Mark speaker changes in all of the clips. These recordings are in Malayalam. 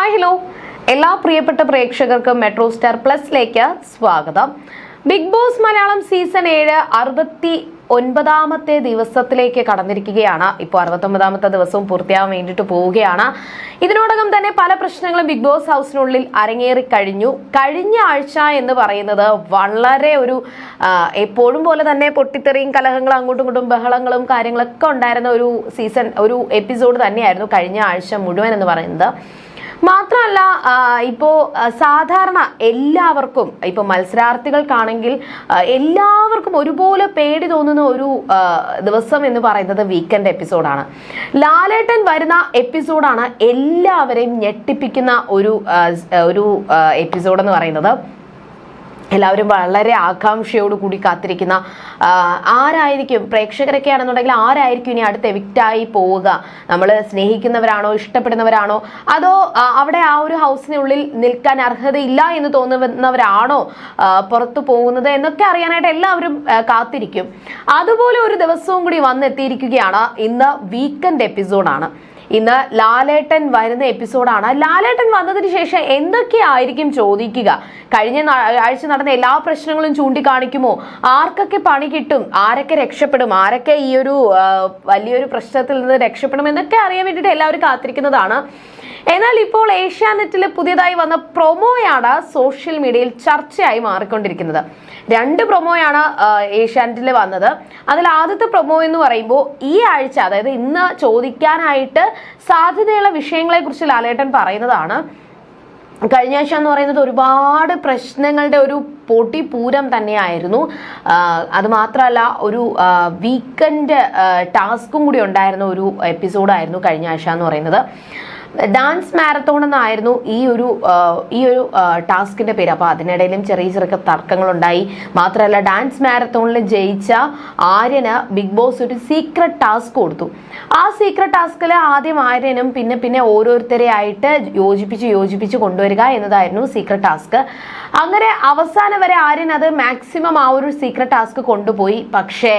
Speaker 1: ഹായ് ഹലോ എല്ലാ പ്രിയപ്പെട്ട പ്രേക്ഷകർക്കും മെട്രോ സ്റ്റാർ പ്ലസിലേക്ക് സ്വാഗതം. ബിഗ് ബോസ് മലയാളം സീസൺ ഏഴ് അറുപത്തി ഒൻപതാമത്തെ ദിവസത്തിലേക്ക് കടന്നിരിക്കുകയാണ്. ഇപ്പോൾ അറുപത്തൊമ്പതാമത്തെ ദിവസവും പൂർത്തിയാവാൻ വേണ്ടിയിട്ട് പോവുകയാണ്. ഇതിനോടകം തന്നെ പല പ്രശ്നങ്ങളും ബിഗ് ബോസ് ഹൗസിനുള്ളിൽ അരങ്ങേറി കഴിഞ്ഞു. കഴിഞ്ഞ ആഴ്ച എന്ന് പറയുന്നത് വളരെ ഒരു എപ്പോഴും പോലെ തന്നെ പൊട്ടിത്തെറിയും കലഹങ്ങളും അങ്ങോട്ടും ഇങ്ങോട്ടും ബഹളങ്ങളും കാര്യങ്ങളൊക്കെ ഉണ്ടായിരുന്ന ഒരു സീസൺ ഒരു എപ്പിസോഡ് തന്നെയായിരുന്നു കഴിഞ്ഞ ആഴ്ച മുഴുവൻ എന്ന് പറയുന്നത്. മാത്രമല്ല ഇപ്പോൾ ഇപ്പോ സാധാരണ എല്ലാവർക്കും ഇപ്പോൾ മത്സരാർത്ഥികൾക്കാണെങ്കിൽ എല്ലാവർക്കും ഒരുപോലെ പേടി തോന്നുന്ന ഒരു ദിവസം എന്ന് പറയുന്നത് വീക്കെൻഡ് എപ്പിസോഡാണ് ലാലേട്ടൻ വരുന്ന എപ്പിസോഡാണ് എല്ലാവരെയും ഞെട്ടിപ്പിക്കുന്ന ഒരു ഒരു എപ്പിസോഡ് എന്ന് പറയുന്നത്. എല്ലാവരും വളരെ ആകാംക്ഷയോട് കൂടി കാത്തിരിക്കുന്ന ആരായിരിക്കും പ്രേക്ഷകരൊക്കെ ആണെന്നുണ്ടെങ്കിൽ ആരായിരിക്കും ഇനി അടുത്ത് എവിക്റ്റായി പോവുക? നമ്മൾ സ്നേഹിക്കുന്നവരാണോ ഇഷ്ടപ്പെടുന്നവരാണോ? അതോ അവിടെ ആ ഒരു ഹൗസിനുള്ളിൽ നിൽക്കാൻ അർഹതയില്ല എന്ന് തോന്നുന്നവരാണോ പുറത്തു പോകുന്നത് എന്നൊക്കെ അറിയാനായിട്ട് എല്ലാവരും കാത്തിരിക്കും. അതുപോലെ ഒരു ദിവസവും കൂടി വന്നെത്തിയിരിക്കുകയാണ്. ഇന്ന് വീക്കെൻഡ് എപ്പിസോഡാണ് ഇന്ന് ലാലേട്ടൻ വരുന്ന എപ്പിസോഡാണ്. ലാലേട്ടൻ വന്നതിന് ശേഷം എന്തൊക്കെയായിരിക്കും ചോദിക്കുക? കഴിഞ്ഞ ആഴ്ച നടന്ന എല്ലാ പ്രശ്നങ്ങളും ചൂണ്ടിക്കാണിക്കുമോ? ആർക്കൊക്കെ പണി കിട്ടും? ആരൊക്കെ രക്ഷപ്പെടും? ആരൊക്കെ ഈ ഒരു വലിയൊരു പ്രശ്നത്തിൽ നിന്ന് രക്ഷപ്പെടും? എന്നൊക്കെ അറിയാൻ വേണ്ടിയിട്ട് എല്ലാവരും കാത്തിരിക്കുന്നതാണ്. എന്നാൽ ഇപ്പോൾ ഏഷ്യാനെറ്റിൽ പുതിയതായി വന്ന പ്രൊമോയാണ് സോഷ്യൽ മീഡിയയിൽ ചർച്ചയായി മാറിക്കൊണ്ടിരിക്കുന്നത്. രണ്ട് പ്രൊമോയാണ് ഏഷ്യാനെറ്റിൽ വന്നത്. അതിൽ ആദ്യത്തെ പ്രൊമോ എന്ന് പറയുമ്പോൾ ഈ ആഴ്ച അതായത് ഇന്ന് ചോദിക്കാനായിട്ട് സാധ്യതയുള്ള വിഷയങ്ങളെ കുറിച്ച് ലാലേട്ടൻ പറയുന്നതാണ്. കഴിഞ്ഞ ആഴ്ച എന്ന് പറയുന്നത് ഒരുപാട് പ്രശ്നങ്ങളുടെ ഒരു പൊട്ടിപ്പൂരം തന്നെയായിരുന്നു. അതുമാത്രമല്ല അത് മാത്രമല്ല ഒരു വീക്കെൻഡ് ടാസ്കും കൂടി ഉണ്ടായിരുന്ന ഒരു എപ്പിസോഡായിരുന്നു കഴിഞ്ഞ ആഴ്ച എന്ന് പറയുന്നത്. ഡാൻസ് മാരത്തോൺ എന്നായിരുന്നു ഈ ഒരു ഈ ഒരു ടാസ്കിന്റെ പേര്. അപ്പോൾ അതിനിടയിലും ചെറിയ ചെറിയ തർക്കങ്ങളുണ്ടായി. മാത്രമല്ല ഡാൻസ് മാരത്തോണിൽ ജയിച്ച ആര്യന് ബിഗ് ബോസ് ഒരു സീക്രട്ട് ടാസ്ക് കൊടുത്തു. ആ സീക്രട്ട് ടാസ്കിൽ ആദ്യം ആര്യനും പിന്നെ പിന്നെ ഓരോരുത്തരെ ആയിട്ട് യോജിപ്പിച്ച് യോജിപ്പിച്ച് കൊണ്ടുവരിക എന്നതായിരുന്നു സീക്രട്ട് ടാസ്ക് അങ്ങനെ അവസാനം വരെ ആര്യൻ അത് മാക്സിമം ആ ഒരു സീക്രട്ട് ടാസ്ക് കൊണ്ടുപോയി. പക്ഷേ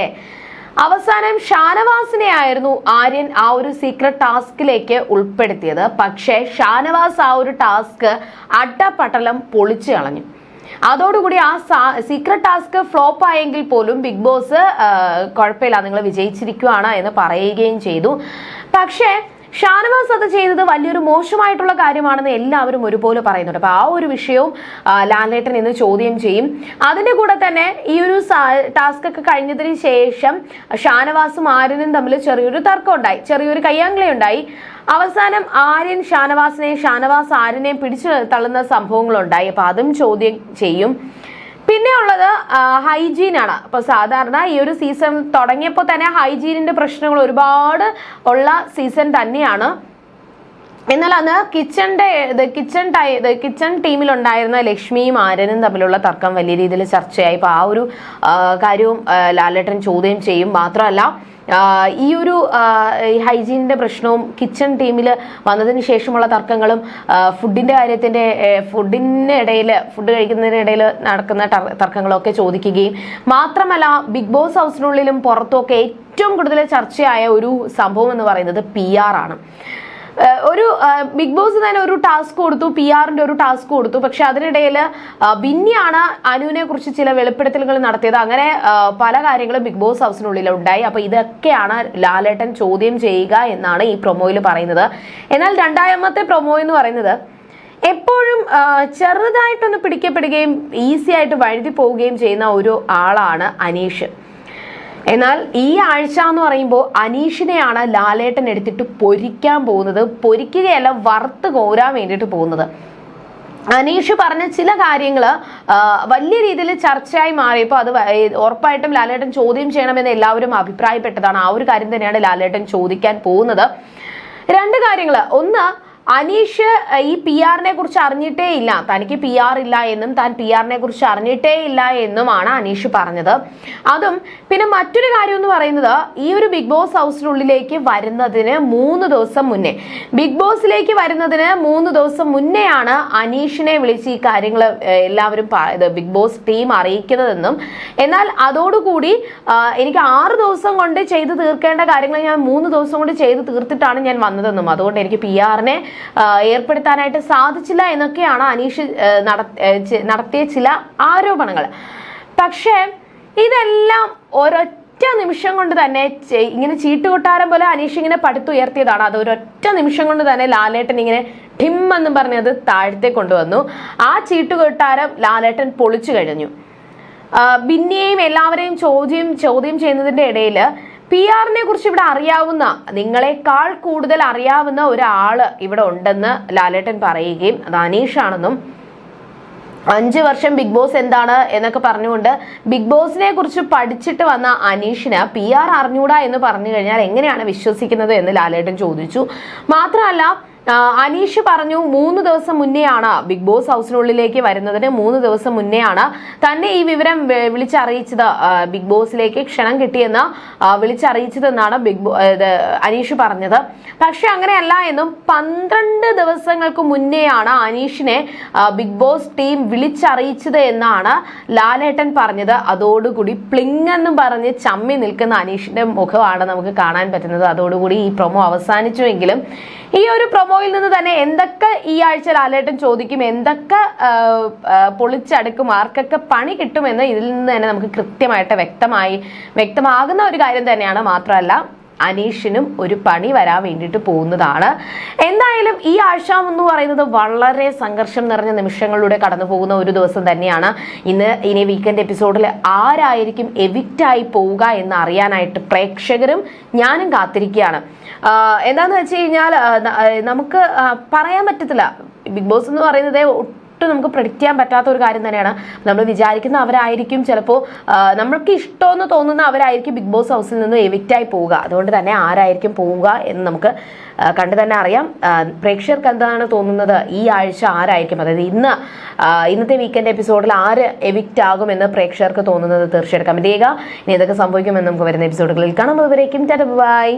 Speaker 1: അവസാനം ഷാനവാസിനെ ആയിരുന്നു ആര്യൻ ആ ഒരു സീക്രട്ട് ടാസ്കിലേക്ക് ഉൾപ്പെടുത്തിയത്. പക്ഷേ ഷാനവാസ് ആ ഒരു ടാസ്ക് അട്ടപട്ടലം പൊളിച്ചു കളഞ്ഞു. അതോടുകൂടി ആ സീക്രട്ട് ടാസ്ക് ഫ്ലോപ്പ് ആയെങ്കിൽ പോലും ബിഗ് ബോസ് കുഴപ്പമില്ല നിങ്ങൾ വിജയിച്ചിരിക്കുകയാണ് എന്ന് പറയുകയും ചെയ്തു. പക്ഷേ ഷാനവാസ് അത് ചെയ്തത് വലിയൊരു മോശമായിട്ടുള്ള കാര്യമാണെന്ന് എല്ലാവരും ഒരുപോലെ പറയുന്നുണ്ട്. അപ്പൊ ആ ഒരു വിഷയവും ലാലേട്ടൻ ഇന്ന് ചോദ്യം ചെയ്യും. അതിന്റെ കൂടെ തന്നെ ഈ ഒരു ടാസ്ക് ഒക്കെ കഴിഞ്ഞതിന് ശേഷം ഷാനവാസും ആര്യനും തമ്മിൽ ചെറിയൊരു തർക്കം ഉണ്ടായി ചെറിയൊരു കയ്യാങ്കളി ഉണ്ടായി അവസാനം ആര്യൻ ഷാനവാസിനെ ഷാനവാസ് ആര്യനെയും പിടിച്ചു തള്ളുന്ന സംഭവങ്ങളുണ്ടായി. അപ്പൊ അതും ചോദ്യം ചെയ്യും. പിന്നെ ഉള്ളത് ഹൈജീൻ ആണ് അപ്പൊ സാധാരണ ഈ ഒരു സീസൺ തുടങ്ങിയപ്പോൾ തന്നെ ഹൈജീനിന്റെ പ്രശ്നങ്ങൾ ഒരുപാട് ഉള്ള സീസൺ തന്നെയാണ്. എന്നാൽ അന്ന് കിച്ചന്റെ കിച്ചൺ ടൈ കിച്ചൺ ടീമിലുണ്ടായിരുന്ന ലക്ഷ്മിയും ആര്യനും തമ്മിലുള്ള തർക്കം വലിയ രീതിയിൽ ചർച്ചയായി. അപ്പോൾ ആ ഒരു കാര്യവും ലാലേട്ടൻ ചോദ്യം ചെയ്യും. മാത്രമല്ല ഈ ഒരു ഹൈജീനിന്റെ പ്രശ്നവും കിച്ചൺ ടീമിൽ വന്നതിന് ശേഷമുള്ള തർക്കങ്ങളും ഫുഡിന്റെ കാര്യത്തിന്റെ ഫുഡിന് ഇടയിൽ ഫുഡ് കഴിക്കുന്നതിനിടയിൽ നടക്കുന്ന തർക്കങ്ങളൊക്കെ ചോദിക്കുകയും മാത്രമല്ല ബിഗ് ബോസ് ഹൗസിനുള്ളിലും പുറത്തുമൊക്കെ ഏറ്റവും കൂടുതൽ ചർച്ചയായ ഒരു സംഭവം എന്ന് പറയുന്നത് പി ആണ്. ഒരു ബിഗ് ബോസ് തന്നെ ഒരു ടാസ്ക് കൊടുത്തു പി ആറിന്റെ ഒരു ടാസ്ക് കൊടുത്തു. പക്ഷെ അതിനിടയിൽ ബിന്നിയാണ് അനുവിനെ കുറിച്ച് ചില വെളിപ്പെടുത്തലുകൾ നടത്തിയത്. അങ്ങനെ പല കാര്യങ്ങളും ബിഗ് ബോസ് ഹൗസിനുള്ളിൽ ഉണ്ടായി. അപ്പൊ ഇതൊക്കെയാണ് ലാലേട്ടൻ ചോദ്യം ചെയ്യുക എന്നാണ് ഈ പ്രൊമോയിൽ പറയുന്നത്. എന്നാൽ രണ്ടാമത്തെ പ്രൊമോ എന്ന് പറയുന്നത് എപ്പോഴും ചെറുതായിട്ടൊന്ന് പിടിക്കപ്പെടുകയും ഈസി ആയിട്ട് വഴുതി പോവുകയും ചെയ്യുന്ന ഒരു ആളാണ് അനീഷ്. എന്നാൽ ഈ ആഴ്ച എന്ന് പറയുമ്പോൾ അനീഷിനെയാണ് ലാലേട്ടൻ എടുത്തിട്ട് പൊരിക്കാൻ പോകുന്നത്. പൊരിക്കുകയല്ല വറുത്ത് കോരാൻ വേണ്ടിയിട്ട് പോകുന്നത്. അനീഷ് പറഞ്ഞ ചില കാര്യങ്ങൾ വലിയ രീതിയിൽ ചർച്ചയായി മാറിയപ്പോൾ അത് ഉറപ്പായിട്ടും ലാലേട്ടൻ ചോദ്യം ചെയ്യണമെന്ന് എല്ലാവരും അഭിപ്രായപ്പെട്ടതാണ്. ആ ഒരു കാര്യം തന്നെയാണ് ലാലേട്ടൻ ചോദിക്കാൻ പോകുന്നത്. രണ്ട് കാര്യങ്ങൾ ഒന്ന് അനീഷ് ഈ പി ആറിനെ കുറിച്ച് അറിഞ്ഞിട്ടേ ഇല്ല. തനിക്ക് പി ആർ ഇല്ല എന്നും താൻ പി ആറിനെ കുറിച്ച് അറിഞ്ഞിട്ടേ ഇല്ല എന്നുമാണ് അനീഷ് പറഞ്ഞത്. അതും പിന്നെ മറ്റൊരു കാര്യം എന്ന് പറയുന്നത് ഈ ഒരു ബിഗ് ബോസ് ഹൗസിനുള്ളിലേക്ക് വരുന്നതിന് മൂന്ന് ദിവസം മുന്നേ. ബിഗ് ബോസിലേക്ക് വരുന്നതിന് മൂന്ന് ദിവസം മുന്നെയാണ് അനീഷിനെ വിളിച്ച് ഈ കാര്യങ്ങൾ എല്ലാവരും ബിഗ് ബോസ് ടീം അറിയിക്കുന്നതെന്നും. എന്നാൽ അതോടുകൂടി എനിക്ക് ആറ് ദിവസം കൊണ്ട് ചെയ്ത് തീർക്കേണ്ട കാര്യങ്ങൾ ഞാൻ മൂന്ന് ദിവസം കൊണ്ട് ചെയ്ത് തീർത്തിട്ടാണ് ഞാൻ വന്നതെന്നും. അതുകൊണ്ട് എനിക്ക് പി ആറിനെ ഏർപ്പെടുത്താനായിട്ട് സാധിച്ചില്ല എന്നൊക്കെയാണ് അനീഷ് നടത്തിയ ചില ആരോപണങ്ങൾ. പക്ഷേ ഇതെല്ലാം ഒരൊറ്റ നിമിഷം കൊണ്ട് തന്നെ ഇങ്ങനെ ചീട്ടുകൊട്ടാരം പോലെ അനീഷ് ഇങ്ങനെ പടുത്തുയർത്തിയതാണ്. അത് ഒരൊറ്റ നിമിഷം കൊണ്ട് തന്നെ ലാലേട്ടൻ ഇങ്ങനെ ഠിം എന്നും പറഞ്ഞത് താഴ്ത്തെ കൊണ്ടുവന്നു. ആ ചീട്ടുകൊട്ടാരം ലാലേട്ടൻ പൊളിച്ചു കഴിഞ്ഞു. ബിന്നിയെയും എല്ലാവരെയും ചോദ്യം ചോദ്യം ചെയ്യുന്നതിന്റെ ഇടയിൽ പി ആറിനെ കുറിച്ച് ഇവിടെ അറിയാവുന്ന നിങ്ങളെക്കാൾ കൂടുതൽ അറിയാവുന്ന ഒരാൾ ഇവിടെ ഉണ്ടെന്ന് ലാലേട്ടൻ പറയുകയും അത് അനീഷാണെന്നും അഞ്ച് വർഷം ബിഗ് ബോസ് എന്താണ് എന്നൊക്കെ പറഞ്ഞുകൊണ്ട് ബിഗ് ബോസിനെ കുറിച്ച് പഠിച്ചിട്ട് വന്ന അനീഷിന് പി ആർ അറിഞ്ഞൂടാ എന്ന് പറഞ്ഞു കഴിഞ്ഞാൽ എങ്ങനെയാണ് വിശ്വസിക്കുന്നത് എന്ന് ലാലേട്ടൻ ചോദിച്ചു. മാത്രമല്ല അനീഷ് പറഞ്ഞു മൂന്ന് ദിവസം മുന്നെയാണ് ബിഗ് ബോസ് ഹൗസിനുള്ളിലേക്ക് വരുന്നതിന് മൂന്ന് ദിവസം മുന്നെയാണ് തന്നെ ഈ വിവരം വിളിച്ചറിയിച്ചത് ബിഗ് ബോസിലേക്ക് ക്ഷണം കിട്ടിയെന്ന് വിളിച്ചറിയിച്ചതെന്നാണ് ബിഗ് ബോ അനീഷ് പറഞ്ഞത്. പക്ഷെ അങ്ങനെയല്ല എന്നും പന്ത്രണ്ട് ദിവസങ്ങൾക്ക് മുന്നെയാണ് അനീഷിനെ ബിഗ് ബോസ് ടീം വിളിച്ചറിയിച്ചത് എന്നാണ് ലാലേട്ടൻ പറഞ്ഞത്. അതോടുകൂടി പ്ലിങ് എന്നും പറഞ്ഞ് ചമ്മി നിൽക്കുന്ന അനീഷിന്റെ മുഖമാണ് നമുക്ക് കാണാൻ പറ്റുന്നത്. അതോടുകൂടി ഈ പ്രൊമോ അവസാനിച്ചുവെങ്കിലും ഈ ഒരു പ്രൊമോയിൽ നിന്ന് തന്നെ എന്തൊക്കെ ഈ ആഴ്ച ലാലേട്ടൻ ചോദിക്കും എന്തൊക്കെ പൊളിച്ചടുക്കും ആർക്കൊക്കെ പണി കിട്ടുമെന്ന് ഇതിൽ നിന്ന് തന്നെ നമുക്ക് കൃത്യമായിട്ട് വ്യക്തമായി വ്യക്തമാകുന്ന ഒരു കാര്യം തന്നെയാണ് മാത്രമല്ല അനീഷിനും ഒരു പണി വരാൻ വേണ്ടിയിട്ട് പോകുന്നതാണ്. എന്തായാലും ഈ ആഴ്ച എന്ന് പറയുന്നത് വളരെ സംഘർഷം നിറഞ്ഞ നിമിഷങ്ങളിലൂടെ കടന്നു പോകുന്ന ഒരു ദിവസം തന്നെയാണ്. ഇന്ന് ഇനി വീക്കെൻഡ് എപ്പിസോഡിൽ ആരായിരിക്കും എവിക്റ്റായി പോവുക എന്ന് അറിയാനായിട്ട് പ്രേക്ഷകരും ഞാനും കാത്തിരിക്കുകയാണ്. എന്താന്ന് വെച്ച് കഴിഞ്ഞാൽ നമുക്ക് പറയാൻ പറ്റത്തില്ല. ബിഗ് ബോസ് എന്ന് പറയുന്നത് ഒട്ടും നമുക്ക് പ്രഡിക്റ്റ് ചെയ്യാൻ പറ്റാത്ത ഒരു കാര്യം തന്നെയാണ്. നമ്മൾ വിചാരിക്കുന്ന അവരായിരിക്കും ചിലപ്പോൾ നമ്മൾക്ക് ഇഷ്ടമെന്ന് തോന്നുന്ന അവരായിരിക്കും ബിഗ് ബോസ് ഹൗസിൽ നിന്ന് എവിക്റ്റായി പോവുക. അതുകൊണ്ട് തന്നെ ആരായിരിക്കും പോവുക എന്ന് നമുക്ക് കണ്ടു തന്നെ അറിയാം. പ്രേക്ഷകർക്ക് എന്താണ് തോന്നുന്നത്? ഈ ആഴ്ച ആരായിരിക്കും? അതായത് ഇന്ന് ഇന്നത്തെ വീക്കെൻഡ് എപ്പിസോഡിൽ ആര് എവിക്റ്റ് ആകുമെന്ന് പ്രേക്ഷകർക്ക് തോന്നുന്നത് തീർച്ചയായിട്ടും. കമന്റ് ചെയ്യുക ഇനി ഇതൊക്കെ സംഭവിക്കുമെന്ന് നമുക്ക് വരുന്ന എപ്പിസോഡുകളിൽ കാണാം. അതുവരേക്കും ബൈ